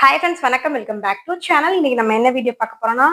Hi friends வணக்கம். Welcome back to channel இன்னைக்கு நம்ம என்ன வீடியோ பார்க்க போறோம்னா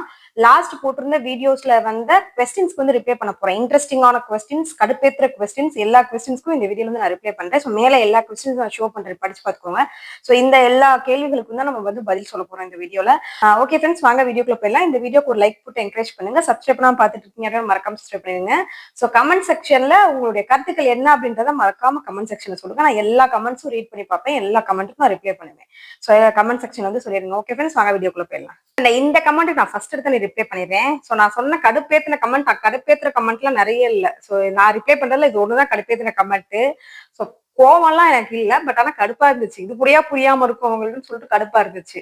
லாஸ்ட் போட்டிருந்த வீடியோஸ்ல வந்த கொஸ்டின்ஸ்க்கு வந்து ரிப்ளை பண்ண போறோம். இன்ட்ரெஸ்டிங்கான கொஸ்டின்ஸ் கடுப்பேத்துற கொஸ்டின்ஸ் எல்லா கொஸ்டின்ஸ்க்கும் இந்த வீடியோல வந்து நான் ரிப்ளை பண்றேன். ஸோ மேலே எல்லா கொஸ்டின்ஸ் நான் ஷோ பண்றேன். படிச்சு பார்த்துக்கோங்க. ஸோ இந்த எல்லா கேள்விகளுக்கும் தான் நம்ம வந்து பதில் சொல்ல போறோம் இந்த வீடியோல ஓகே ஃப்ரெண்ட்ஸ் வாங்க வீடியோக்குள்ள போயிடலாம். இந்த வீடியோக்கு ஒரு லைக் போட்டு என்கரேஜ் பண்ணுங்க. சப்ஸ்கிரைப் பண்ணாம பார்த்துட்டு இருக்கீங்க மறக்காம சப்ஸ்கிரைப் பண்ணுங்க ஸோ கமெண்ட் செக்ஷன்ல உங்களுடைய கருத்துக்கள் என்ன அப்படின்றத மறக்காம கமெண்ட் செக்ஷன்ல சொல்லுங்க. நான் எல்லா கமெண்ட்ஸும் ரீட் பண்ணி பார்ப்பேன். எல்லா கமெண்ட்டுக்கும் நான் ரிப்ளை பண்ணுவேன். ஸோ கமெண்ட் செக்ஷன் வந்து சொல்லிடுங்க ஓகே ஃப்ரெண்ட்ஸ் வாங்க வீடியோக்குள்ள போயிடலாம். இந்த இந்த கமெண்ட் நான் ஃபர்ஸ்ட் எடுத்து ரிப்ளை பண்ணிடுறேன். ஸோ நான் சொன்ன கடுப்பேத்தின கமெண்ட் கடுப்பேத்துற கமெண்ட்லாம் நிறைய இல்லை. ஸோ நான் ரிப்ளை பண்றதுல இது ஒண்ணுதான் கடுப்பேத்தின கமெண்ட் ஸோ கோவம்லாம் எனக்கு இல்லை பட் ஆனால் கடுப்பா இருந்துச்சு. இது புரியா புரியாம இருக்கும் அவங்களுக்குன்னு சொல்லிட்டு கடுப்பா இருந்துச்சு.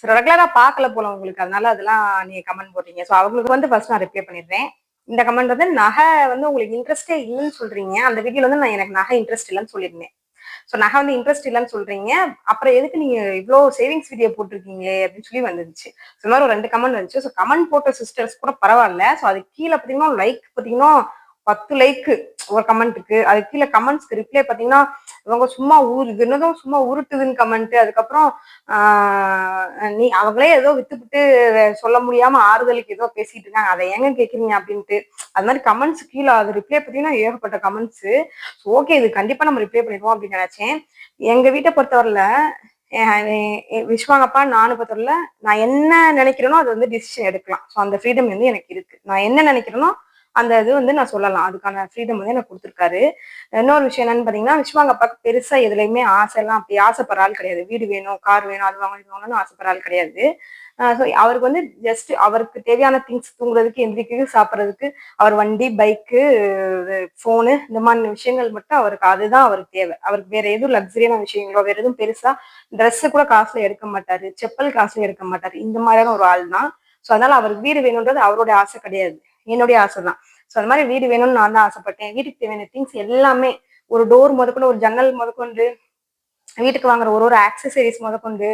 ஸோ ரெகுலரா பார்க்கல போல உங்களுக்கு. அதனால அதெல்லாம் நீங்க கமெண்ட் போடுறீங்க. ஸோ அவங்களுக்கு வந்து ஃபர்ஸ்ட் நான் ரிப்ளை பண்ணிடுறேன். இந்த கமெண்ட் வந்து நகை வந்து உங்களுக்கு இன்ட்ரெஸ்டே இல்லைன்னு சொல்றீங்க. அந்த வீடியோல வந்து நான் எனக்கு நகை இன்ட்ரெஸ்ட் இல்லைன்னு சொல்லியிருந்தேன். ஸோ நகை வந்து இன்ட்ரெஸ்ட் இல்லைன்னு சொல்றீங்க. அப்புறம் எதுக்கு நீங்க இவ்வளோ சேவிங்ஸ் வீடியோ போட்டிருக்கீங்களே அப்படின்னு சொல்லி வந்துருச்சு. ஸோ மாதிரி ஒரு ரெண்டு கமெண்ட் வந்துச்சு. ஸோ கமெண்ட் போட்ட சிஸ்டர்ஸ் கூட பரவாயில்ல. ஸோ அது கீழே பார்த்தீங்கன்னா லைக் பார்த்தீங்கன்னா பத்து லைக்கு ஒரு கமெண்ட்டுக்கு அது கீழே கமெண்ட்ஸ்க்கு ரிப்ளை பார்த்தீங்கன்னா இவங்க சும்மா ஊரு என்னதும் சும்மா உருட்டுதுன்னு கமெண்ட் அதுக்கப்புறம் நீ அவங்களே ஏதோ வித்துப்பிட்டு சொல்ல முடியாம ஆறுதலுக்கு ஏதோ பேசிட்டு இருக்காங்க. அதை ஏங்க கேட்குறீங்க அப்படின்ட்டு. அது மாதிரி கமெண்ட்ஸ் கீழே அது ரிப்ளை பார்த்தீங்கன்னா ஏகப்பட்ட கமெண்ட்ஸ் ஓகே இது கண்டிப்பா நம்ம ரிப்ளை பண்ணிடுவோம் அப்படின்னு நினைச்சேன். எங்க வீட்டை பொறுத்தவரையில விஸ்வாங்கப்பா நானும் பொறுத்தவரையில நான் என்ன நினைக்கிறேனோ அது வந்து டிசிஷன் எடுக்கலாம். ஸோ அந்த ஃப்ரீடம் வந்து எனக்கு இருக்கு. நான் என்ன நினைக்கிறேனோ அந்த இது வந்து நான் சொல்லலாம். அதுக்கான ஃப்ரீடம் வந்து எனக்கு கொடுத்துருக்காரு. இன்னொரு விஷயம் என்னன்னு பாத்தீங்கன்னா விஸ்வாங்க அப்பாவுக்கு பெருசா எதுலையுமே ஆசை எல்லாம் அப்படி ஆசைப்படுற ஆள் கிடையாது. வீடு வேணும் கார் வேணும் அது வாங்கணும் இது வாங்கணும்னு ஆசைப்படுற ஆள் கிடையாது. ஸோ அவருக்கு வந்து ஜஸ்ட் அவருக்கு தேவையான திங்ஸ் தூங்குறதுக்கு எந்திரிக்கிறதுக்கு சாப்பிட்றதுக்கு அவர் வண்டி பைக்கு ஃபோனு இந்த மாதிரி விஷயங்கள் மட்டும் அவருக்கு அதுதான் அவருக்கு தேவை. அவருக்கு வேற எதுவும் லக்ஸரியான விஷயங்களோ வேற எதுவும் பெருசா ட்ரெஸ்ஸு கூட காசுல எடுக்க மாட்டாரு. செப்பல் காசுல எடுக்க மாட்டாரு. இந்த மாதிரியான ஒரு ஆள் தான் ஸோ அதனால அவருக்கு வீடு வேணுன்றது அவருடைய ஆசை கிடையாது. என்னுடைய ஆசை தான் ஸோ அந்த மாதிரி வீடு வேணும்னு நான் தான் ஆசைப்பட்டேன். வீட்டுக்கு தேவையான திங்ஸ் எல்லாமே ஒரு டோர் முதற்கொண்டு ஒரு ஜன்னல் முதற்கொண்டு வீட்டுக்கு வாங்குற ஒரு ஒரு ஆக்சசரிஸ் முதற்கொண்டு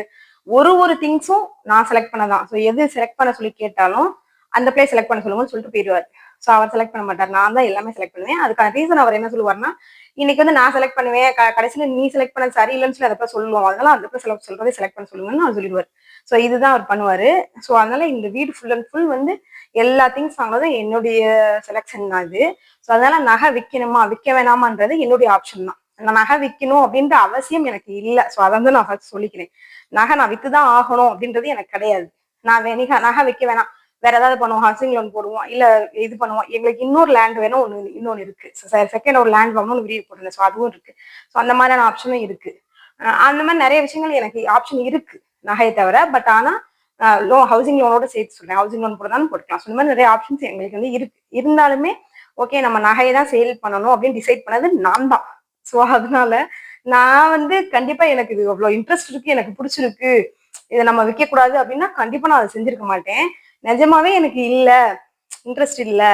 ஒரு ஒரு திங்ஸும் நான் செலக்ட் பண்ணதான் ஸோ எது செலக்ட் பண்ண சொல்லி கேட்டாலும் அந்த பிளேஸ் செலக்ட் பண்ண சொல்லுங்கன்னு சொல்லிட்டு போயிடுவார். ஸோ அவர் செலக்ட் பண்ண மாட்டார். நான் தான் எல்லாமே செலக்ட் பண்ணுவேன். அதுக்கான ரீசன் அவர் என்ன சொல்லுவார்னா இன்னைக்கு வந்து நான் செலக்ட் பண்ணுவேன். கடைசியில் நீ செலக்ட் பண்ண சரியில்லைன்னு சொல்லி அதை சொல்லுவோம். அதனால அந்த போய் செலக்ட் சொல்றதை செலக்ட் பண்ண சொல்லுங்கன்னு அவர் சொல்லிடுவார். ஸோ இதுதான் அவர் பண்ணுவார். ஸோ அதனால இந்த வீடு ஃபுல் அண்ட் ஃபுல் வந்து எல்லா திங்ஸ் வாங்கினதும் என்னுடைய செலெக்ஷன் தான் இது. ஸோ அதனால நகை விற்கணுமா விற்க வேணாமான்றது என்னுடைய ஆப்ஷன் தான். நான் நகை விற்கணும் அப்படின்ற அவசியம் எனக்கு இல்லை. ஸோ அதை வந்து நான் ஃபர்ஸ்ட் சொல்லிக்கிறேன். நகை நான் விற்று தான் ஆகணும் அப்படின்றது எனக்கு கிடையாது. நான் வேணிக நகை விற்க வேணாம். வேற ஏதாவது பண்ணுவோம் ஹவுசிங் லோன் போடுவோம் இல்ல இது பண்ணுவோம். எங்களுக்கு இன்னொரு லேண்ட் வேணும் ஒன்று இன்னொன்று இருக்கு. செகண்ட் ஒரு லேண்ட் வாங்கணும்னு வீடியோ போட்டிருந்தேன் ஸோ அதுவும் இருக்கு. ஸோ அந்த மாதிரியான ஆப்ஷனும் இருக்கு. அந்த மாதிரி நிறைய விஷயங்கள் எனக்கு ஆப்ஷன் இருக்கு. நகையை தவிர பட் ஆனா லோ ஹவுசிங் லோனோட சேர்த்து சொல்றேன். ஹவுசிங் லோன் போடுறதாலும் போட்டுக்கலாம். ஸோ இந்த மாதிரி நிறைய ஆப்ஷன்ஸ் எங்களுக்கு வந்து இருக்கு. இருந்தாலுமே ஓகே நம்ம நகையை தான் சேல் பண்ணணும் அப்படின்னு டிசைட் பண்ணது நான் தான். ஸோ அதனால நான் வந்து கண்டிப்பா எனக்கு இது அவ்வளோ இன்ட்ரெஸ்ட் இருக்கு எனக்கு பிடிச்சிருக்கு. இதை நம்ம விற்கக்கூடாது அப்படின்னா கண்டிப்பா நான் அதை செஞ்சிருக்க மாட்டேன். நிஜமாவே எனக்கு இல்லை. இன்ட்ரெஸ்ட் இல்லை.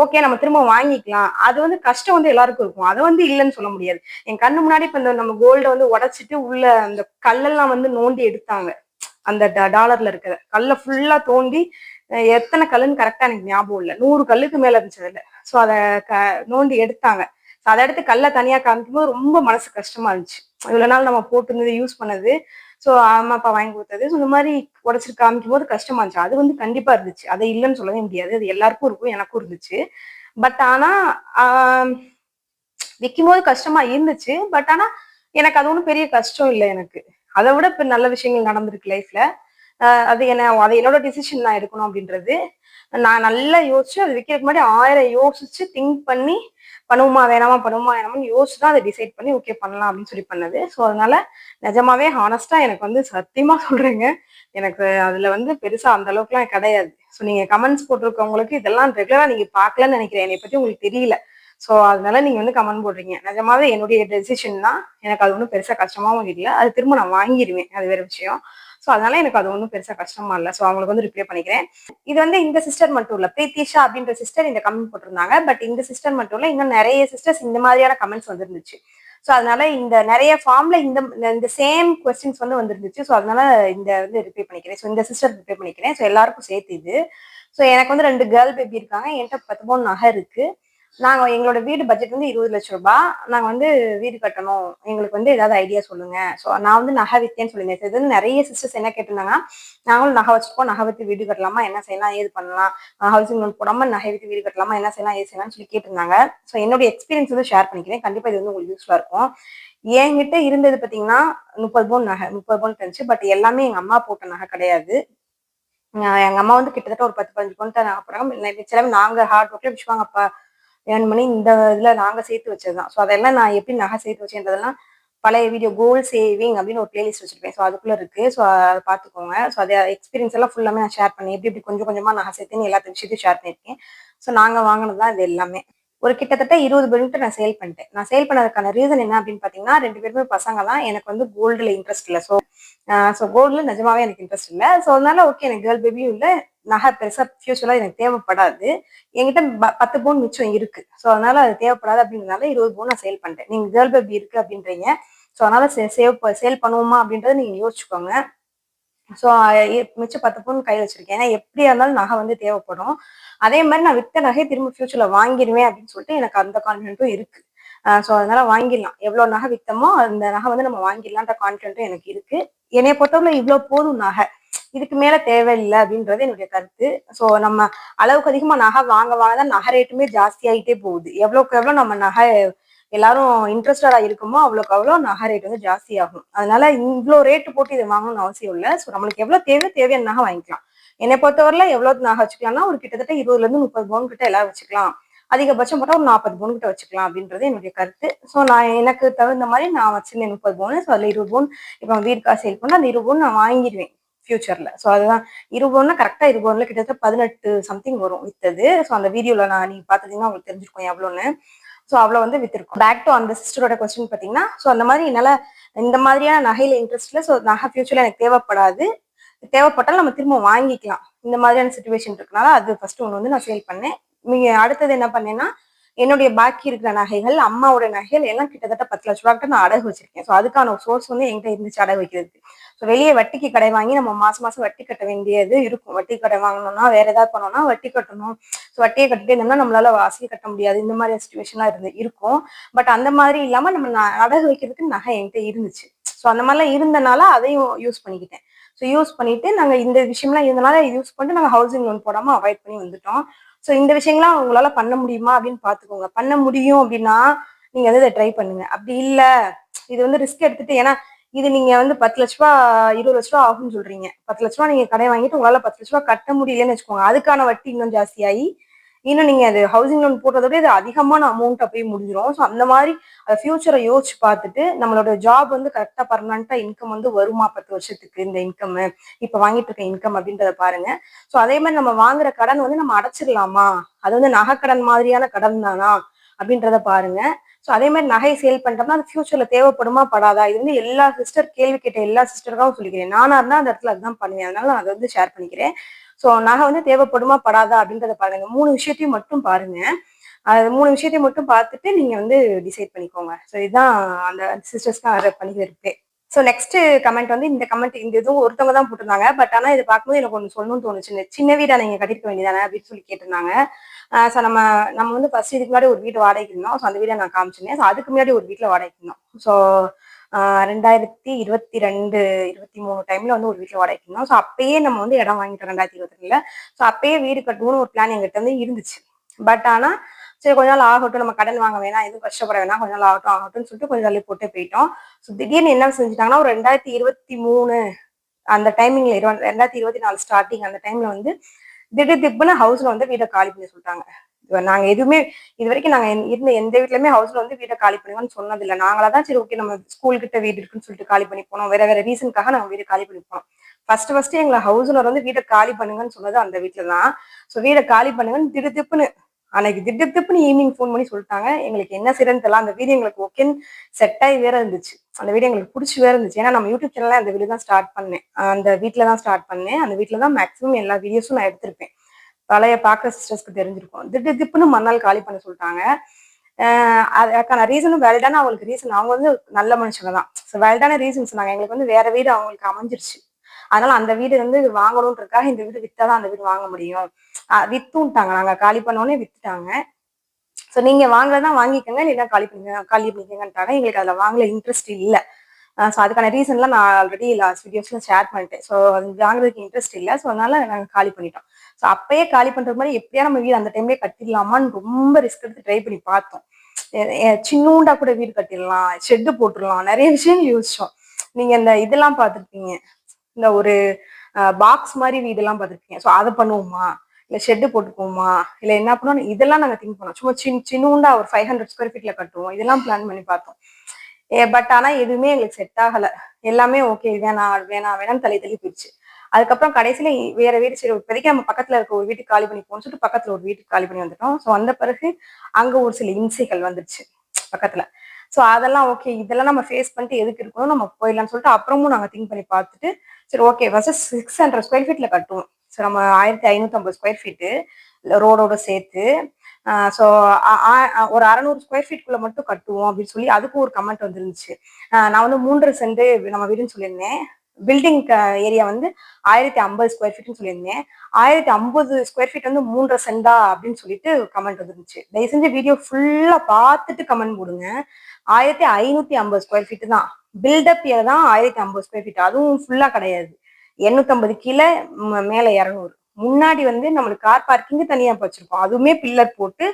ஓகே நம்ம திரும்ப வாங்கிக்கலாம். அது வந்து கஷ்டம் வந்து எல்லாருக்கும் இருக்கும். அதை வந்து இல்லைன்னு சொல்ல முடியாது. என் கண்ணு முன்னாடி இப்ப இந்த நம்ம கோல்டை வந்து உடைச்சிட்டு உள்ள அந்த கல்லெல்லாம் வந்து நோண்டி எடுத்தாங்க. அந்த டாலர்ல இருக்கிற கல்லை ஃபுல்லா தோண்டி எத்தனை கல்லுன்னு கரெக்டா எனக்கு ஞாபகம் இல்லை. நூறு கல்லுக்கு மேல இருந்துச்சு அதுல. ஸோ அதை க நோண்டி எடுத்தாங்க. ஸோ அதை எடுத்து கல்லை தனியா காமிக்கும் போது ரொம்ப மனசு கஷ்டமா இருந்துச்சு. இவ்வளவு நாள் நம்ம போட்டுருந்தது யூஸ் பண்ணது. ஸோ அம்மா அப்பா வாங்கி கொடுத்தது. ஸோ இந்த மாதிரி உடச்சிட்டு காமிக்கும் போது கஷ்டமா இருந்துச்சு. அது வந்து கண்டிப்பா இருந்துச்சு. அதை இல்லைன்னு சொல்லவே முடியாது. அது எல்லாருக்கும் இருக்கும் எனக்கும் இருந்துச்சு. பட் ஆனா விற்கும் போது கஷ்டமா இருந்துச்சு. பட் ஆனா எனக்கு அது ஒன்றும் பெரிய கஷ்டம் இல்லை எனக்கு. அதை விட இப்போ நல்ல விஷயங்கள் நடந்திருக்கு லைஃப்ல அது என்ன அது என்னோட டிசிஷன் நான் எடுக்கணும் அப்படின்றது. நான் நல்லா யோசிச்சு அது விற்கிறதுக்கு முன்னாடி ஆயிரம் யோசிச்சு திங்க் பண்ணி பண்ணுவோமா வேணாமா பண்ணுவோமா வேணாமான்னு யோசிச்சு தான் அதை டிசைட் பண்ணி ஓகே பண்ணலாம் அப்படின்னு சொல்லி பண்ணது. ஸோ அதனால நிஜமாவே ஹானஸ்டா எனக்கு வந்து சத்தியமா சொல்றேங்க. எனக்கு அதுல வந்து பெருசா அந்த அளவுக்குலாம் கிடையாது. ஸோ நீங்க கமெண்ட்ஸ் போட்டிருக்கவங்களுக்கு இதெல்லாம் ரெகுலரா நீங்க பார்க்கலன்னு நினைக்கிறேன். என்னை பத்தி உங்களுக்கு தெரியல. ஸோ அதனால நீங்கள் வந்து கமெண்ட் போடுறீங்க. நிஜமாவே என்னுடைய டெசிஷன் தான். எனக்கு அது ஒன்றும் பெருசாக கஷ்டமாவும் இல்லை. அது திரும்ப நான் வாங்கிடுவேன் அது வேற விஷயம். ஸோ அதனால எனக்கு அது ஒன்றும் பெருசாக கஷ்டமா இல்லை. ஸோ அவங்களுக்கு வந்து ரிப்ளை பண்ணிக்கிறேன். இது வந்து இந்த சிஸ்டர் மட்டும் இல்லை. பிரீத்திஷா அப்படின்ற சிஸ்டர் இந்த கமெண்ட் போட்டிருந்தாங்க. பட் இந்த சிஸ்டர் மட்டும் இல்லை இன்னும் நிறைய சிஸ்டர்ஸ் இந்த மாதிரியான கமெண்ட்ஸ் வந்துருந்துச்சு. ஸோ அதனால இந்த நிறைய ஃபார்ம்ல இந்த இந்த சேம் கொஸ்டின்ஸ் வந்து வந்துருந்துச்சு. ஸோ அதனால இந்த வந்து ரிப்ளை பண்ணிக்கிறேன். ஸோ இந்த சிஸ்டர் ரிப்ளை பண்ணிக்கிறேன். ஸோ எல்லாருக்கும் சேர்த்து இது. ஸோ எனக்கு வந்து ரெண்டு கேர்ள் பேபி இருக்காங்க. என்கிட்ட பத்து பவுன் நகை இருக்குது நாங்க எங்களோட வீடு பட்ஜெட் வந்து இருபது லட்சம் ரூபாய் நாங்க வந்து வீடு கட்டணும். எங்களுக்கு வந்து ஏதாவது ஐடியா சொல்லுங்க. ஸோ நான் வந்து நகை வித்தேன்னு சொல்லியிருந்தேன். இது வந்து நிறைய சிஸ்டர்ஸ் என்ன கேட்டிருந்தாங்க நாங்களும் நகை வச்சுருக்கோம் நகை வித்து வீடு கட்டலாமா என்ன செய்யலாம் ஏது பண்ணலாம் ஹவுசிங் லோன் போடாம நகை வித்து வீடு கட்டலாமா என்ன செய்யலாம் ஏது செய்யலாம்னு சொல்லி கேட்டிருந்தாங்க. ஸோ என்னுடைய எக்ஸ்பீரியன்ஸ் வந்து ஷேர் பண்ணிக்கிறேன். கண்டிப்பா இது வந்து உங்களுக்கு யூஸ்ஃபுல்லா இருக்கும். என்கிட்ட இருந்தது பாத்தீங்கன்னா முப்பது பவுன் நகை முப்பது பவுன் இருந்துச்சு பட் எல்லாமே எங்க அம்மா போட்ட நகை கிடையாது. எங்க அம்மா வந்து கிட்டத்தட்ட ஒரு பத்து பதினஞ்சு பவுன் தான் நகை போடுறாங்க சில நாங்க ஹார்ட் ஒர்க்ல விஷயவாங்க அப்பா. ஏர்ன் பண்ணி இந்த இதில் நாங்கள் சேர்த்து வச்சது தான் ஸோ அதெல்லாம் நான் எப்படி நகை சேர்த்து வச்சேன்றதெல்லாம் பழைய வீடியோ கோல் சேவிங் அப்படின்னு ஒரு பிளேலிஸ்ட் வச்சிருப்பேன். ஸோ அதுக்குள்ளே இருக்குது ஸோ அதை பார்த்துக்கோங்க. ஸோ அதை எக்ஸ்பீரியன்ஸ் எல்லாம் ஃபுல்லாமே நான் ஷேர் பண்ணேன் எப்படி எப்படி கொஞ்சம் கொஞ்சமாக நகை சேர்த்துன்னு எல்லாத்த விஷயத்தையும் ஷேர் பண்ணியிருக்கேன். ஸோ நாங்கள் வாங்கினது தான் இது எல்லாமே. ஒரு கிட்டத்தட்ட இருபது பெனிஃபிட் நான் சேல் பண்ணிட்டேன். நான் சேல் பண்ணதுக்கான ரீசன் என்ன அப்படின்னு பாத்தீங்கன்னா ரெண்டு பேருமே பசங்க தான் எனக்கு வந்து கோல்டுல இன்ட்ரெஸ்ட் இல்லை. ஸோ ஸோ கோல்டுல நிஜமாவே எனக்கு இன்ட்ரெஸ்ட் இல்லை. ஸோ அதனால ஓகே எனக்கு கேர்ள் பேபியும் இல்லை. நகை பெருசா ஃபியூச்சர்ல எனக்கு தேவைப்படாது. என்கிட்ட ப- பத்து பவுன் மிச்சம் இருக்கு. ஸோ அதனால அது தேவைப்படாது அப்படின்றதுனால இருபது பவுன் நான் சேல் பண்ணிட்டேன். நீங்க கேர்ள் பேபி இருக்கு அப்படின்றீங்க. ஸோ அதனால சேவ் சேல் பண்ணுவோமா அப்படின்றத நீங்க யோசிச்சுக்கோங்க. ஸோ மிச்சம் பத்து பவுன் கையில் வச்சிருக்கேன். ஏன்னா எப்படியா இருந்தாலும் நகை வந்து தேவைப்படும். அதே மாதிரி நான் வித்த நகை திரும்ப ஃபியூச்சர்ல வாங்கிடுவேன் அப்படின்னு சொல்லிட்டு எனக்கு அந்த கான்ஃபிடென்ட்டும் இருக்கு. ஸோ அதனால வாங்கிடலாம். எவ்வளோ நகை வித்தமோ அந்த நகை வந்து நம்ம வாங்கிடலான்ற கான்ஃபிடென்ட்டும் எனக்கு இருக்கு. என்னைய பொறுத்தவரை இவ்வளோ போதும் நகை. இதுக்கு மேல தேவையில்லை அப்படின்றது என்னுடைய கருத்து. ஸோ நம்ம அளவுக்கு அதிகமா நகை வாங்க வாங்க தான் நகை ரேட்டுமே ஜாஸ்தி ஆகிட்டே போகுது. எவ்வளோக்கு எவ்வளோ நம்ம நகை எல்லாரும் இன்ட்ரெஸ்டடா இருக்குமோ அவ்வளோக்கு அவ்வளோ நகை ரேட் வந்து ஜாஸ்தி ஆகும் அதனால இவ்வளோ ரேட்டு போட்டு இதை வாங்கணும்னு அவசியம் இல்லை. ஸோ நம்மளுக்கு எவ்வளோ தேவையோ தேவையான நகை வாங்கிக்கலாம். என்னை பொறுத்தவரையில எவ்வளவு நகை வச்சுக்கலாம்னா ஒரு கிட்டத்தட்ட இருபதுல இருந்து முப்பது பவுன் கிட்ட எல்லாரும் வச்சுக்கலாம். அதிகபட்சம் போட்டா ஒரு நாற்பது பவுன் கிட்ட வச்சுக்கலாம் அப்படின்றது என்னுடைய கருத்து. ஸோ நான் எனக்கு தகுந்த மாதிரி நான் வச்சிருந்தேன் முப்பது பவுன் ஸோ அதில் இருபது பவுன் இப்போ வீடு சேல் பண்ணால் அந்த இருபது பவுன் நான் வாங்கிடுவேன் ஃபியூச்சர்ல ஸோ அதுதான். இருபதுனா கரெக்டாக இருபதுல கிட்டத்தட்ட பதினெட்டு சம்திங் வரும் வித்தது. ஸோ அந்த வீடியோவில் நான் நீ பார்த்தீங்கன்னா உங்களுக்கு தெரிஞ்சிருக்கும் எவ்வளோன்னு ஸோ அவ்வளோ வந்து வித்திருக்கும். பேக் டு அந்த சிஸ்டரோட கொஸ்டின் பார்த்தீங்கன்னா ஸோ அந்த மாதிரி என்னால் இந்த மாதிரியான நகையில் இன்ட்ரெஸ்ட்ல ஸோ நகை ஃபியூச்சர்ல எனக்கு தேவைப்படாது. தேவைப்பட்டாலும் நம்ம திரும்ப வாங்கிக்கலாம். இந்த மாதிரியான சுச்சுவேஷன் இருக்கனால அது ஃபர்ஸ்ட் ஒன்று வந்து நான் சேல் பண்ணேன். நீங்கள் அடுத்தது என்ன பண்ணேன்னா என்னுடைய பாக்கி இருக்கிற நகைகள் அம்மாவோட நகைகள் எல்லாம் கிட்டத்தட்ட பத்து லட்ச ரூபா கிட்ட நான் அடகு வச்சிருக்கேன். ஸோ அதுக்கான சோர்ஸ் வந்து என்கிட்ட இருந்துச்சு அடகு வைக்கிறதுக்கு. ஸோ வெளியே வட்டிக்கு கடை வாங்கி நம்ம மாசம் மாசம் வட்டி கட்ட வேண்டியது இருக்கும். வட்டி கடை வாங்கணும்னா வேற ஏதாவது பண்ணோம்னா வட்டி கட்டணும். ஸோ வட்டியை கட்டிட்டு இருந்தோம்னா நம்மளால வாசி கட்ட முடியாது. இந்த மாதிரி சுச்சுவேஷன்லாம் இருந்து இருக்கும். பட் அந்த மாதிரி இல்லாம நம்ம அடகு வைக்கிறதுக்கு நகை என்கிட்ட இருந்துச்சு. ஸோ அந்த மாதிரிலாம் இருந்தனால அதையும் யூஸ் பண்ணிக்கிட்டேன். ஸோ யூஸ் பண்ணிட்டு நாங்கள் இந்த விஷயம்லாம் இருந்தனால யூஸ் பண்ணிட்டு நாங்கள் ஹவுசிங் லோன் போடாமல் அவாய்ட் பண்ணி வந்துட்டோம். ஸோ இந்த விஷயங்கள்லாம் உங்களால பண்ண முடியுமா அப்படின்னு பாத்துக்கோங்க. பண்ண முடியும் அப்படின்னா நீங்க வந்து இதை ட்ரை பண்ணுங்க. அப்படி இல்ல இது வந்து ரிஸ்க் எடுத்துட்டு ஏன்னா இது நீங்க வந்து பத்து லட்ச ரூபா இருபது லட்ச ரூபா ஆகும்னு சொல்றீங்க. பத்து லட்ச ரூபா நீங்க கடை வாங்கிட்டு உங்களால பத்து லட்ச ரூபா கட்ட முடியலன்னு வச்சுக்கோங்க. அதுக்கான வட்டி இன்னும் ஜாஸ்தியாகி இன்னும் நீங்க அது ஹவுசிங் லோன் போட்டதை விட இது அதிகமான அமௌண்ட்டை போய் முடிஞ்சிரும். ஸோ அந்த மாதிரி ஃபியூச்சரை யோசிச்சு பார்த்துட்டு நம்மளோட ஜாப் வந்து கரெக்டாக பர்மனண்டா இன்கம் வந்து வருமா? பத்து வருஷத்துக்கு இந்த இன்கம் இப்போ வாங்கிட்டு இருக்க இன்கம் அப்படின்றத பாருங்க. ஸோ அதே மாதிரி நம்ம வாங்குற கடன் வந்து நம்ம அடைச்சிடலாமா? அது வந்து நகைக்கடன் மாதிரியான கடன் தானா? அப்படின்றத பாருங்க. ஸோ அதே மாதிரி நகை சேல் பண்ணிட்டோம்னா அது ஃபியூச்சர்ல தேவைப்படுமா? படாதா? இது வந்து எல்லா சிஸ்டர் கேள்வி கேட்ட எல்லா சிஸ்டருக்காகவும் சொல்லிக்கிறேன். நானா இருந்தால் அந்த இடத்துல அதுதான் பண்ணுவேன். அதனால நான் அதை வந்து ஷேர் பண்ணிக்கிறேன். ஸோ நகை வந்து தேவைப்படுமா படாதா அப்படின்றத பாருங்க. மூணு விஷயத்தையும் மட்டும் பாருங்க. அது மூணு விஷயத்தையும் மட்டும் பார்த்துட்டு நீங்க வந்து டிசைட் பண்ணிக்கோங்க. ஸோ இதுதான் அந்த சிஸ்டர்ஸ்க்கு அதை பண்ணி இருப்பேன் ஸோ நெக்ஸ்ட் கமெண்ட் வந்து இந்த கமெண்ட் இந்த இதுவும் ஒருத்தவங்க தான் போட்டிருந்தாங்க. பட் ஆனால் இதை பார்க்கும்போது எனக்கு ஒன்று சொல்லணும்னு தோணுச்சு. சின்ன வீடாக நீங்கள் கட்டிருக்க வேண்டியதானே அப்படின்னு சொல்லி கேட்டிருந்தாங்க. ஸோ நம்ம நம்ம வந்து ஃபர்ஸ்ட் இதுக்கு முன்னாடி ஒரு வீடு வாடகைக்கு இருந்தோம். ஸோ அந்த வீடை நான் காமிச்சிருந்தேன். ஸோ அதுக்கு முன்னாடி ஒரு வீட்டில் வாடகைக்கு இருந்தோம். ஸோ ரெண்டாயிரத்தி இருபத்தி ரெண்டு இருபத்தி மூணு டைம்ல வந்து ஒரு வீட்டில் வாடகைக்கு இருந்தோம். ஸோ அப்பயே நம்ம வந்து இடம் வாங்கிட்டோம் ரெண்டாயிரத்தி இருபத்தி ரெண்டுல. ஸோ அப்பயே வீடு கட்டணும்னு ஒரு பிளான் எங்கிட்ட வந்து இருந்துச்சு. பட் ஆனா சரி கொஞ்ச நாள் ஆகட்டும் நம்ம கடன் வாங்க வேணாம் எதுவும் கஷ்டப்பட வேணாம் கொஞ்ச நாள் ஆகட்டும் ஆகட்டும்னு சொல்லிட்டு கொஞ்சம் நாள் போட்டு போயிட்டோம். ஸோ திடீர்னு என்ன செஞ்சுட்டாங்கன்னா ஒரு ரெண்டாயிரத்தி இருபத்தி மூணு அந்த டைமிங்ல இருபது ரெண்டாயிரத்தி இருபத்தி நாலு ஸ்டார்டிங் அந்த டைம்ல வந்து திடீர் திப்புன்னு ஹவுஸ்ல வந்து வீட்டை காலி பண்ணி சொல்லிட்டாங்க. நாங்க எதுவுமே இது வரைக்கும் நாங்க இருந்த எந்த வீட்லயுமே ஹவுஸ்ல வந்து வீட்டை காலி பண்ணுங்கன்னு சொன்னது இல்ல நாங்களா தான் சரி ஓகே நம்ம ஸ்கூல் கிட்ட வீடு இருக்குன்னு சொல்லிட்டு காலி பண்ணி போனோம். வேற வேற ரீசனுக்காக நாங்க வீடு காலி பண்ணி போனோம். ஃபர்ஸ்ட் ஃபர்ஸ்ட் எங்களை ஹவுஸ் ஓனர் வந்து வீட்டை காலி பண்ணுங்கன்னு சொன்னது அந்த வீட்டுல தான் ஸோ வீடை காலி பண்ணுங்கன்னு திடு திப்புன்னு அன்னைக்கு திடு திப்புன்னு ஈவினிங் ஃபோன் பண்ணி சொல்லிட்டாங்க. எங்களுக்கு என்ன செய்யறதுன்னு தெரியல. அந்த வீடு எங்களுக்கு ஓகேன்னு செட் ஆகி வேற இருந்துச்சு. அந்த வீடு எங்களுக்கு பிடிச்சி வேற இருந்துச்சு. ஏன்னா நம்ம யூடியூப் சேனல்ல அந்த வீடு தான் ஸ்டார்ட் பண்ணேன். அந்த வீட்டில் தான் ஸ்டார்ட் பண்ணேன். அந்த வீட்டில் தான் மேக்ஸிமம் எல்லா வீடியோஸும் நான் எடுத்திருப்பேன். பழைய பார்க்குற சிஸ்டர்ஸ்க்கு தெரிஞ்சிருக்கும். திட்டு திப்புன்னு மறுநாள் காலி பண்ண சொல்லிட்டாங்க. ஆஹ் அதுக்கான ரீசனும் வேலிடான அவங்களுக்கு ரீசன் அவங்க வந்து நல்ல மனுஷங்க தான். ஸோ வேலிடான ரீசன் சொன்னாங்க எங்களுக்கு வந்து வேற வீடு அவங்களுக்கு அமைஞ்சிருச்சு. அதனால அந்த வீடு வந்து வாங்கணுன்றக்காக இந்த வீடு வித்தாதான் அந்த வீடு வாங்க முடியும். வித்துட்டாங்க நாங்க காலி பண்ணோடனே வித்துட்டாங்க. ஸோ நீங்க வாங்குறதா வாங்கிக்கோங்க. இல்லைன்னா காலி பண்ணிக்கோங்க காலி பண்ணிக்கோங்கன்ட்டாங்க. எங்களுக்கு அதில் வாங்கல இன்ட்ரெஸ்ட் இல்லை. ஸோ அதுக்கான ரீசன்லாம் நான் ஆல்ரெடி லாஸ்ட் வீடியோஸ்ல ஷேர் பண்ணிட்டேன். ஸோ அது வாங்குறதுக்கு இன்ட்ரெஸ்ட் இல்லை. ஸோ அதனால நாங்கள் காலி பண்ணிட்டோம். ஸோ அப்பயே காலி பண்ணுற மாதிரி எப்படியா நம்ம வீடு அந்த டைம்லேயே கட்டிடலாமான்னு ரொம்ப ரிஸ்க் எடுத்து ட்ரை பண்ணி பார்த்தோம். சின்னூண்டா கூட வீடு கட்டிடலாம் ஷெட்டு போட்டுடலாம் நிறைய விஷயங்கள் யோசிச்சோம். நீங்க இந்த இதெல்லாம் பார்த்துருப்பீங்க. இந்த ஒரு பாக்ஸ் மாதிரி வீடெல்லாம் பார்த்துருப்பீங்க. ஸோ அதை பண்ணுவோமா? இல்லை ஷெட்டு போட்டுக்குவோமா? இல்லை என்ன பண்ணுவோம் இதெல்லாம் நாங்கள் திங்க் பண்ணோம். சும்மா சின்ன சின்னூண்டா ஒரு ஃபைவ் ஹண்ட்ரட் ஸ்கொயர் ஃபீட்ல கட்டுவோம். இதெல்லாம் பிளான் பண்ணி பார்த்தோம். பட் ஆனா எதுவுமே எங்களுக்கு செட் ஆகல. எல்லாமே ஓகே வேணாம் வேணாம் வேணாம் தள்ளி தள்ளி போயிடுச்சு. அதுக்கப்புறம் கடைசியில வேற வீடு சரி இப்போதைக்கு நம்ம பக்கத்துல இருக்க ஒரு வீட்டுக்கு காலி பண்ணி போகணும்னு சொல்லிட்டு பக்கத்துல ஒரு வீட்டுக்கு காலி பண்ணி வந்துட்டோம். ஸோ வந்த பிறகு அங்க ஒரு சில இம்சைகள் வந்துருச்சு பக்கத்துல. ஸோ அதெல்லாம் ஓகே இதெல்லாம் நம்ம ஃபேஸ் பண்ணிட்டு எதுக்கு இருக்கணும் நம்ம போயிடலாம்னு சொல்லிட்டு அப்புறமும் நாங்கள் திங்க் பண்ணி பார்த்துட்டு சரி okay first six hundred square ஃபீட்ல கட்டுவோம். ஸோ நம்ம ஆயிரத்தி ஐநூற்றம்பது ஸ்கொயர் ஃபீட்டு ரோடோட சேர்த்து ஸோ ஒரு அறநூறு ஸ்கொயர் ஃபீட்குள்ள மட்டும் கட்டுவோம் அப்படின்னு சொல்லி அதுக்கும் ஒரு கமெண்ட் வந்துருந்துச்சு. நான் வந்து மூன்று சென்ட் நம்ம வீடுன்னு சொல்லியிருந்தேன். பில்டிங் ஏரியா வந்து ஆயிரத்தி ஐம்பது ஸ்கொயர் ஃபீட்னு சொல்லியிருந்தேன். ஆயிரத்தி ஐம்பது ஸ்கொயர் ஃபீட் வந்து மூன்றரை சென்டா அப்படின்னு சொல்லிட்டு கமெண்ட் வந்துருந்துச்சு. தயவு செஞ்சு வீடியோ ஃபுல்லாக பார்த்துட்டு கமெண்ட் போடுங்க. ஆயிரத்தி ஐநூத்தி ஐம்பது ஸ்கொயர் ஃபீட் தான். பில்டப் தான் ஆயிரத்தி ஐம்பது ஸ்கொயர் ஃபீட் அதுவும் ஃபுல்லாக கிடையாது. எண்ணூத்தம்பது கீழே மேலே இரநூறு. முன்னாடி வந்து நம்மளுக்கு கார் பார்க்கிங் தனியா வச்சிருக்கோம் அதுவுமே பில்லர் போட்டு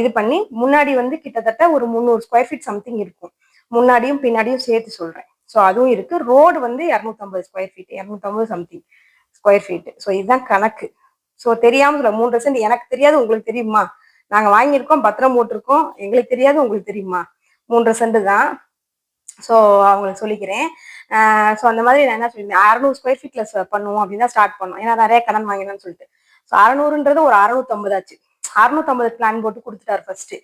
இது பண்ணி முன்னாடி வந்து கிட்டத்தட்ட ஒரு முந்நூறு ஸ்கொயர் ஃபீட் சம்திங் இருக்கும். முன்னாடியும் பின்னாடியும் சேர்த்து சொல்றேன். ஸோ அதுவும் இருக்கு. ரோடு வந்து இரநூத்தம்பது ஸ்கொயர் ஃபீட் இரநூத்தம்பது சம்திங் ஸ்கொயர் ஃபீட் ஸோ இதுதான் கணக்கு. ஸோ தெரியாம சொல்ல மூன்று சென்ட் எனக்கு தெரியாது உங்களுக்கு தெரியுமா? நாங்கள் வாங்கியிருக்கோம் பத்திரம் போட்டிருக்கோம். எங்களுக்கு தெரியாது உங்களுக்கு தெரியுமா? மூன்று சென்ட் தான். ஸோ அவங்களுக்கு சொல்லிக்கிறேன். ஸோ அந்த மாதிரி நான் என்ன சொல்லியிருந்தேன்? அறநூறு ஸ்கொயர் ஃபீட்ல பண்ணுவோம் அப்படின்னு தான் ஸ்டார்ட் பண்ணோம். ஏன்னா நிறைய கடன் வாங்கினேன்னு சொல்லிட்டு. ஸோ அறநூறுன்றது ஒரு அறுநூத்தம்பது ஆச்சு. அறுநூத்தம்பது பிளான் போட்டு கொடுத்துட்டாரு ஃபர்ஸ்ட்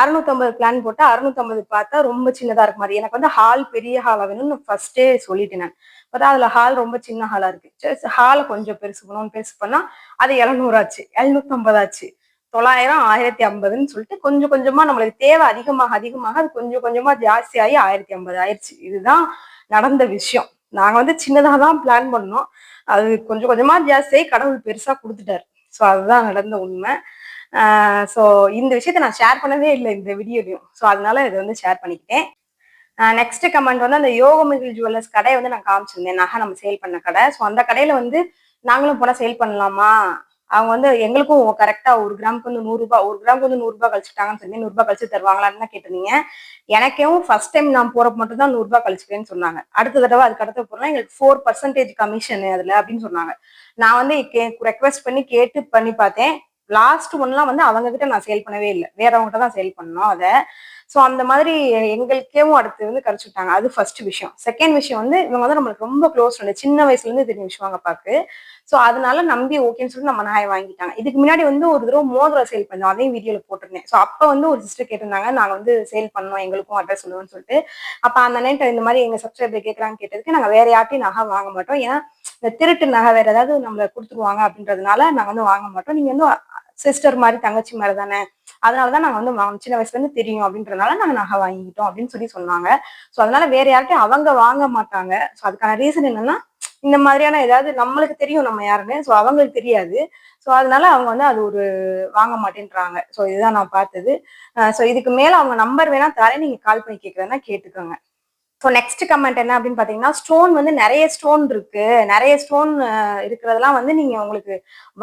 அறுநூத்தம்பது பிளான் போட்டு அறுநூத்தம்பது பார்த்தா ரொம்ப சின்னதா இருக்கு மாதிரி. எனக்கு வந்து ஹால் பெரிய ஹாலாக வேணும்னு ஃபர்ஸ்டே சொல்லிட்டேன் நான். பார்த்தா அதுல ஹால் ரொம்ப சின்ன ஹாலா இருக்கு. ஹாலை கொஞ்சம் பெருசு பண்ணணும் பெருசு பண்ணா அது எழுநூறு ஆச்சு. எழுநூத்தம்பது ஆச்சு. தொள்ளாயிரம் ஆயிரத்தி ஐம்பதுன்னு சொல்லிட்டு கொஞ்சம் கொஞ்சமா நம்மளுக்கு தேவை அதிகமாக அதிகமாக அது கொஞ்சம் கொஞ்சமா ஜாஸ்தி ஆகி ஆயிரத்தி ஐம்பது ஆயிடுச்சு. இதுதான் நடந்த விஷயம். நாங்க வந்து சின்னதாக தான் பிளான் பண்ணோம். அது கொஞ்சம் கொஞ்சமா ஜாஸ்தியாகி கடவுள் பெருசா கொடுத்துட்டாரு. ஸோ அதுதான் நடந்த உண்மை. ஸோ இந்த விஷயத்த நான் ஷேர் பண்ணவே இல்லை இந்த வீடியோலையும். ஸோ அதனால இதை வந்து ஷேர் பண்ணிக்கிட்டேன். நெக்ஸ்ட் கமெண்ட் வந்து அந்த யோகமிகில் ஜுவல்லர்ஸ் கடையை வந்து நான் காமிச்சிருந்தேன். நகை நம்ம சேல் பண்ண கடை. ஸோ அந்த கடையில வந்து நாங்களும் போனால் சேல் பண்ணலாமா? அவங்க வந்து எங்களுக்கும் கரெக்டா ஒரு கிராமுக்கு வந்து நூறு ரூபாய் ஒரு கிராமுக்கு வந்து நூறு ரூபாய் கழிச்சுட்டாங்கன்னு சொல்லி நூறு ரூபாய் கழிச்சு தருவாங்களான்னு தான் கேட்டிருந்தீங்க. எனக்கும் ஃபர்ஸ்ட் டைம் நான் போறப்ப மட்டும் தான் நூறு ரூபாய் கழிச்சுக்கிறேன்னு சொன்னாங்க. அடுத்த தடவை அதுக்கு அடுத்த போறோம் எங்களுக்கு ஃபோர் பர்சன்டேஜ் கமிஷன் அதுல அப்படின்னு சொன்னாங்க. நான் வந்து ரெக்வெஸ்ட் பண்ணி கேட்டு பண்ணி பார்த்தேன். லாஸ்ட் ஒன்லாம் வந்து அவங்க கிட்ட நான் சேல் பண்ணவே இல்லை. வேறவங்ககிட்ட தான் சேல் பண்ணோம் அதை. ஸோ அந்த மாதிரி எங்களுக்கேவும் அடுத்து வந்து கரைச்சுட்டாங்க. அது ஃபர்ஸ்ட் விஷயம். செகண்ட் விஷயம் வந்து இவங்க வந்து நம்மளுக்கு ரொம்ப க்ளோஸ் ஃப்ரெண்டு சின்ன வயசுலேருந்து இருந்து விஷயம் விஷயவாங்க பார்க்க. ஸோ அதனால நம்பி ஓகேன்னு சொல்லிட்டு நம்ம நாயை வாங்கிட்டாங்க. இதுக்கு முன்னாடி வந்து ஒரு தடவை மோதிரம் சேல் பண்ணோம். அதையும் வீடியோவில் போட்டிருந்தேன். ஸோ அப்போ வந்து ஒரு சிஸ்டர் கேட்டிருந்தாங்க நாங்கள் வந்து சேல் பண்ணோம் எங்களுக்கும் அட்ரஸ் சொல்லுவோம்னு சொல்லிட்டு. அப்போ அந்த நைட் இந்த மாதிரி எங்கள் சப்ஸ்கிரைபர் கேட்கலான்னு கேட்டதுக்கு நாங்கள் வேற யார்ட்டையும் நகை வாங்க மாட்டோம். ஏன்னா இந்த திருட்டு நகை வேற ஏதாவது நம்மள கொடுத்துருவாங்க அப்படின்றதுனால நாங்கள் வந்து வாங்க மாட்டோம். நீங்கள் வந்து சிஸ்டர் மாதிரி தங்கச்சி மாதிரி தானே. அதனாலதான் நாங்க வந்து வாங்க சின்ன வயசுல இருந்து தெரியும் அப்படின்றதுனால நாங்க நகை வாங்கிக்கிட்டோம் அப்படின்னு சொல்லி சொன்னாங்க. ஸோ அதனால வேற யார்கிட்டயும் அவங்க வாங்க மாட்டாங்க. ஸோ அதுக்கான ரீசன் என்னன்னா இந்த மாதிரியான ஏதாவது நம்மளுக்கு தெரியும் நம்ம யாருன்னு. ஸோ அவங்களுக்கு தெரியாது. ஸோ அதனால அவங்க வந்து அது ஒரு வாங்க மாட்டேன்றாங்க. ஸோ இதுதான் நான் பார்த்தது. ஸோ இதுக்கு மேல அவங்க நம்பர் வேணா தரேன். நீங்க கால் பண்ணி கேட்கறதுனா கேட்டுக்கோங்க. ஸோ நெக்ஸ்ட் கமெண்ட் என்ன அப்படின்னு பார்த்தீங்கன்னா ஸ்டோன் வந்து நிறைய ஸ்டோன் இருக்கு. நிறைய ஸ்டோன் இருக்கிறதெல்லாம் வந்து நீங்க உங்களுக்கு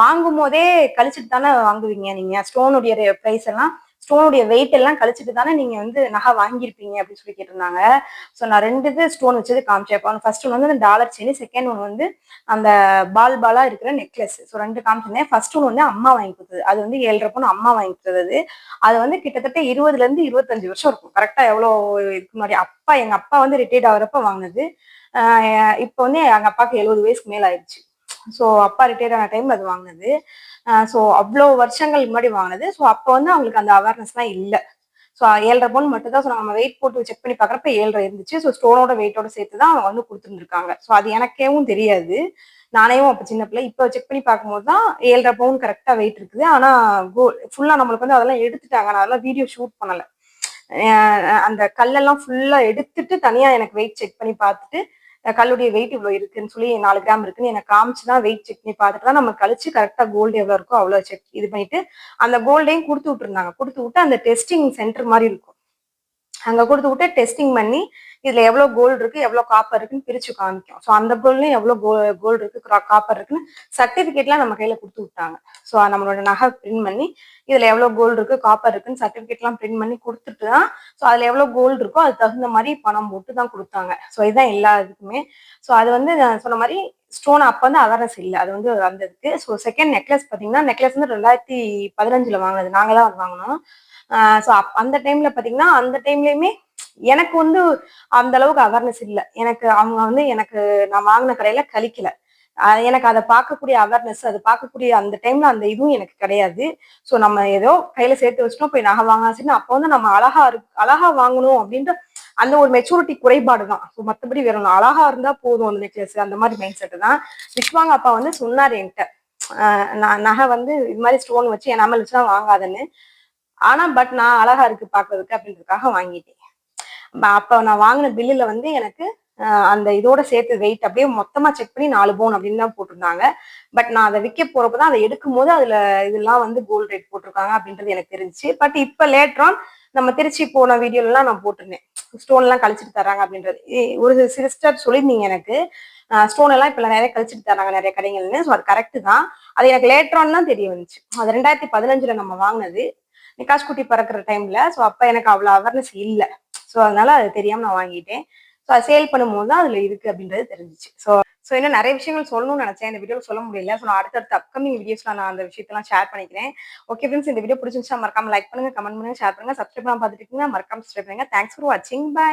வாங்கும் போதே கழிச்சிட்டு தானே வாங்குவீங்க நீங்க. ஸ்டோனுடைய ப்ரைஸ் எல்லாம் ஸ்டோனுடைய வெயிட் எல்லாம் கழிச்சிட்டு தானே நீங்க வந்து நகை வாங்கியிருப்பீங்க அப்படின்னு சொல்லி கேட்டிருந்தாங்க. ஸோ நான் ரெண்டு இது ஸ்டோன் வச்சது காமிச்சேன். ஃபர்ஸ்ட் ஒன் வந்து அந்த டாலர் செயின் செகண்ட் ஒன் வந்து அந்த பால் பாலா இருக்கிற நெக்லஸ் ஸோ ரெண்டு காமிச்சிருந்தேன். ஃபர்ஸ்ட் ஒன் வந்து அம்மா வாங்கி கொடுத்தது. அது வந்து ஏழரை பொண்ணு அம்மா வாங்கி கொடுத்தது அது. வந்து கிட்டத்தட்ட இருபதுல இருந்து இருபத்தஞ்சு வருஷம் இருக்கும். கரெக்டா எவ்வளோ இதுக்கு முன்னாடி அப்பா எங்க அப்பா வந்து ரிட்டையர்ட் ஆகிறப்ப வாங்கினது. இப்போ வந்து எங்க அப்பாவுக்கு எழுபது வயசுக்கு மேல ஆயிடுச்சு. ஸோ அப்பா ரிட்டையர் ஆன டைம் அது வாங்கினது. ஸோ அவ்வளோ வருஷங்கள் முன்னாடி வாங்கினது. ஸோ அப்போ வந்து அவங்களுக்கு அந்த அவேர்னஸ்லாம் இல்லை. ஸோ ஏழரை பவுன் மட்டும் தான் ஸோ நம்ம வெயிட் போட்டு செக் பண்ணி பார்க்குறப்ப ஏழரை இருந்துச்சு. ஸோ ஸ்டோனோட வெயிட்டோட சேர்த்து தான் அவங்க வந்து கொடுத்துருந்துருக்காங்க. ஸோ அது எனக்கேவும் தெரியாது. நானேவும் அப்போ சின்ன பிள்ளை. இப்போ செக் பண்ணி பார்க்கும்போது தான் ஏழரை பவுன் கரெக்டாக வெயிட் இருக்குது. ஆனால் கோ ஃபுல்லாக நம்மளுக்கு வந்து அதெல்லாம் எடுத்துட்டாங்க. நான் அதெல்லாம் வீடியோ ஷூட் பண்ணலை. அந்த கல்லெல்லாம் ஃபுல்லாக எடுத்துட்டு தனியாக எனக்கு வெயிட் செக் பண்ணி பார்த்துட்டு கல்லுடைய வெயிட் இவ்வளோ இருக்குன்னு சொல்லி நாலு கிராம் இருக்குன்னு எனக்கு காமிச்சு தான் வெயிட் செக் பண்ணி பார்த்துட்டு தான் நம்ம கழிச்சு கரெக்டாக கோல்டு எவ்வளோ இருக்கோ அவ்வளோ செக் இது பண்ணிட்டு அந்த கோல்டையும் கொடுத்து விட்டுருந்தாங்க. கொடுத்து விட்டு அந்த டெஸ்டிங் சென்டர் மாதிரி இருக்கும். அங்கே கொடுத்து விட்டு டெஸ்டிங் பண்ணி இதில் எவ்வளோ கோல்டு இருக்கு எவ்வளோ காப்பர் இருக்குன்னு பிரிச்சு காமிக்கும். ஸோ அந்த கோல்ட்லையும் எவ்வளோ கோ கோல்டு இருக்குது காப்பர் இருக்குன்னு சர்டிஃபிகேட்லாம் நம்ம கையில் கொடுத்து விட்டாங்க. ஸோ நம்மளோட நகை பிரிண்ட் பண்ணி இதில் எவ்வளோ கோல்டு இருக்குது காப்பர் இருக்குன்னு சர்டிஃபிகேட்லாம் பிரிண்ட் பண்ணி கொடுத்துட்டு தான் ஸோ அதில் எவ்வளோ கோல்டு இருக்கோ அது தகுந்த மாதிரி பணம் போட்டு தான் கொடுத்தாங்க. ஸோ இதுதான் எல்லா இதுக்குமே. ஸோ அது வந்து நான் சொன்ன மாதிரி ஸ்டோன் அப்போ வந்து அவேர்னஸ் இல்லை. அது வந்து வந்ததுக்கு ஸோ செகண்ட் நெக்லஸ் பார்த்தீங்கன்னா நெக்லஸ் வந்து ரெண்டாயிரத்தி பதினஞ்சில் வாங்கினது. நாங்கள் தான் வாங்கினோம். ஸோ அந்த டைம்ல பார்த்தீங்கன்னா அந்த டைம்லயுமே எனக்கு வந்து அந்த அளவுக்கு அவேர்னஸ் இல்லை. எனக்கு அவங்க வந்து எனக்கு நான் வாங்கின கடையில கழிக்கல. எனக்கு அதை பார்க்கக்கூடிய அவேர்னஸ் அது பார்க்கக்கூடிய அந்த டைம்ல அந்த இதுவும் எனக்கு கிடையாது. ஸோ நம்ம ஏதோ கையில சேர்த்து வச்சிட்டோம் போய் நகை வாங்காச்சுன்னு அப்போ வந்து நம்ம அழகா இரு அழகா வாங்கணும் அப்படின்ற அந்த ஒரு மெச்சூரிட்டி குறைபாடு தான். ஸோ மற்றபடி வேற அழகா இருந்தா போதும் அந்த நெக்லஸ் அந்த மாதிரி மைண்ட் செட்டு தான். விஸ்வாங்க அப்பா வந்து சொன்னார் என்கிட்ட. நான் நகை வந்து இது மாதிரி ஸ்டோன் வச்சு என்னாமல் வச்சுலாம் வாங்காதன்னு. ஆனா பட் நான் அழகா இருக்கு பாக்குறதுக்கு அப்படின்றதுக்காக வாங்கிட்டேன். அப்ப நான் வாங்கின பில்லுல வந்து எனக்கு அந்த இதோட சேர்த்து வெயிட் அப்படியே மொத்தமா செக் பண்ணி நாலு போன் அப்படின்னு தான் போட்டிருந்தாங்க. பட் நான் அதை விற்க போறப்ப தான் அதை எடுக்கும் போது அதுல இதெல்லாம் வந்து கோல்ட் ரேட் போட்டிருக்காங்க அப்படின்றது எனக்கு தெரிஞ்சுச்சு. பட் இப்ப லேட்டரான் நம்ம திருச்சி போன வீடியோலாம் நான் போட்டிருந்தேன். ஸ்டோன் எல்லாம் கழிச்சிட்டு தராங்க அப்படின்றது. ஒரு சிஸ்டர் சொல்லியிருந்தீங்க எனக்கு. ஸ்டோன் எல்லாம் இப்ப நிறைய கழிச்சிட்டு தராங்க நிறைய கடைகள்னு. ஸோ அது கரெக்ட் தான். அது எனக்கு லேட்டரான் தான் தெரிய வந்துச்சு. அது ரெண்டாயிரத்தி பதினஞ்சுல நம்ம வாங்கினது. நிகாஷ் குட்டி பறக்கிற டைம்ல ஸோ அப்போ எனக்கு அவ்வளோ அவேர்னஸ் இல்லை. ஸோ அதனால அது தெரியாம நான் வாங்கிட்டேன். ஸோ அது சேல் பண்ணும்போது தான் அதுல இருக்கு அப்படின்றது தெரிஞ்சிச்சு. ஸோ ஸோ இன்னும் நிறைய விஷயங்கள் சொல்லணும்னு நினைச்சேன். இந்த வீடியோவில் சொல்ல முடியல. ஸோ நான் அடுத்தடுத்த அப்கமிங் வீடியோஸ்ல நான் அந்த விஷயத்தெல்லாம் ஷேர் பண்ணிக்கிறேன். ஓகே ஃப்ரெண்ட்ஸ் இந்த வீடியோ பிடிச்சிருந்துச்சா மறக்காம லைக் பண்ணுங்க கமெண்ட் பண்ணுங்க ஷேர் பண்ணுங்க சப்ஸ்கிரைப் பண்ண பார்த்துட்டு இருக்கீங்கன்னா மறக்காம சப்ஸ்கிரைப் பண்ணுங்க. தேங்க்ஸ் ஃபார் வாட்சிங் பை